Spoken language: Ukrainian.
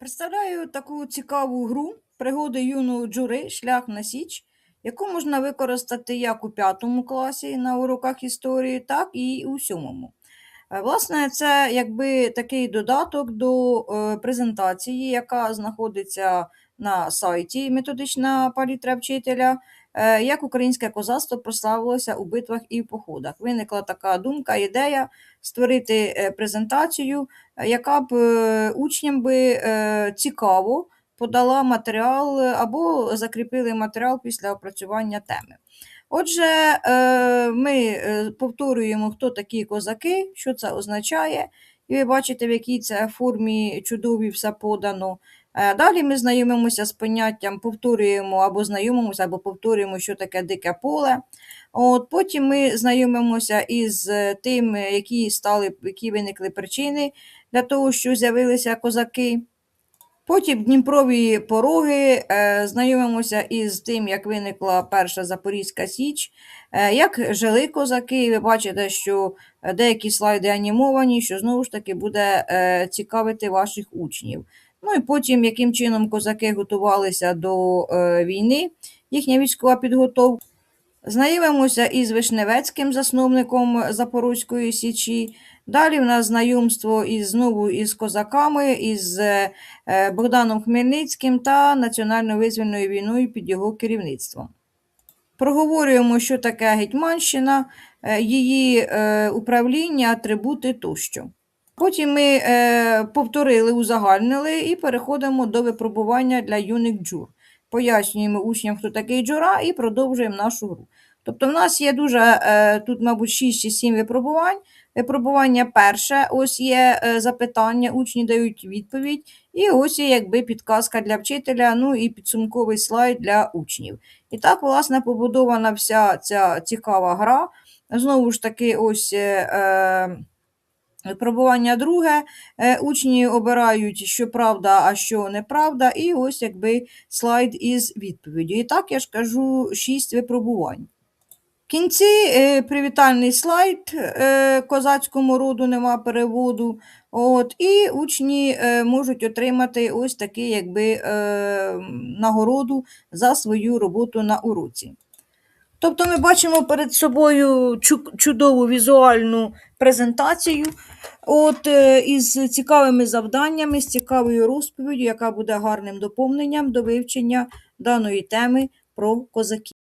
Представляю таку цікаву гру пригоди юного джури Шлях на Січ, яку можна використати як у п'ятому класі на уроках історії, так і у сьомому. Е, Власне, це якби такий додаток до е, презентації, яка знаходиться на сайті методична палітра вчителя, е, як українське козацтво прославилося у битвах і походах. Виникла така думка, ідея створити е, презентацію, е, яка б учням би цікаво подала матеріал або закріпили матеріал після опрацювання теми. Отже, ми повторюємо, хто такі козаки, що це означає, і ви бачите, в якій це формі чудові все подано. Е, Далі ми знайомимося з поняттям, повторюємо або знайомимося, або повторюємо, що таке дике поле. От, потім ми знайомимося із е, тим, е, які, стали, які виникли причини для того, що з'явилися козаки. Потім Дніпрові пороги, знайомимося із тим, як виникла Перша Запорізька Січ, як жили козаки. Ви бачите, що деякі слайди анімовані, що знову ж таки буде цікавити ваших учнів. Ну і потім, яким чином козаки готувалися до е, війни, їхня військова підготовка. Знайомимося із Вишневецьким засновником Запорозької Січі. Далі в нас знайомство із знову із козаками, із е, е, Богданом Хмельницьким та національно-визвольною війною під його керівництвом. Проговорюємо, що таке Гетьманщина, її управління, атрибути тощо. Потім ми е, повторили, узагальнили і переходимо до випробування для юних джур. Пояснюємо учням, хто такий джура, і продовжуємо нашу гру. Тобто, в нас є дуже е, тут, мабуть, 6 чи 7 випробувань. Випробування перше, ось є е, запитання, учні дають відповідь, і ось є якби підказка для вчителя, ну і підсумковий слайд для учнів. І так, власне, побудована вся ця цікава гра. Знову ж таки, ось. е, Випробування друге. Е, Учні обирають, що правда, а що неправда, і ось якби слайд із відповіддю. І так я ж кажу шість випробувань. В кінці е, привітальний слайд е, козацькому роду нема переводу. От, і учні можуть отримати ось е, нагороду за свою роботу на уроці. Тобто ми бачимо перед собою чудову візуальну презентацію от, е, із цікавими завданнями, з цікавою розповіддю, яка буде гарним доповненням до вивчення даної теми про козаків.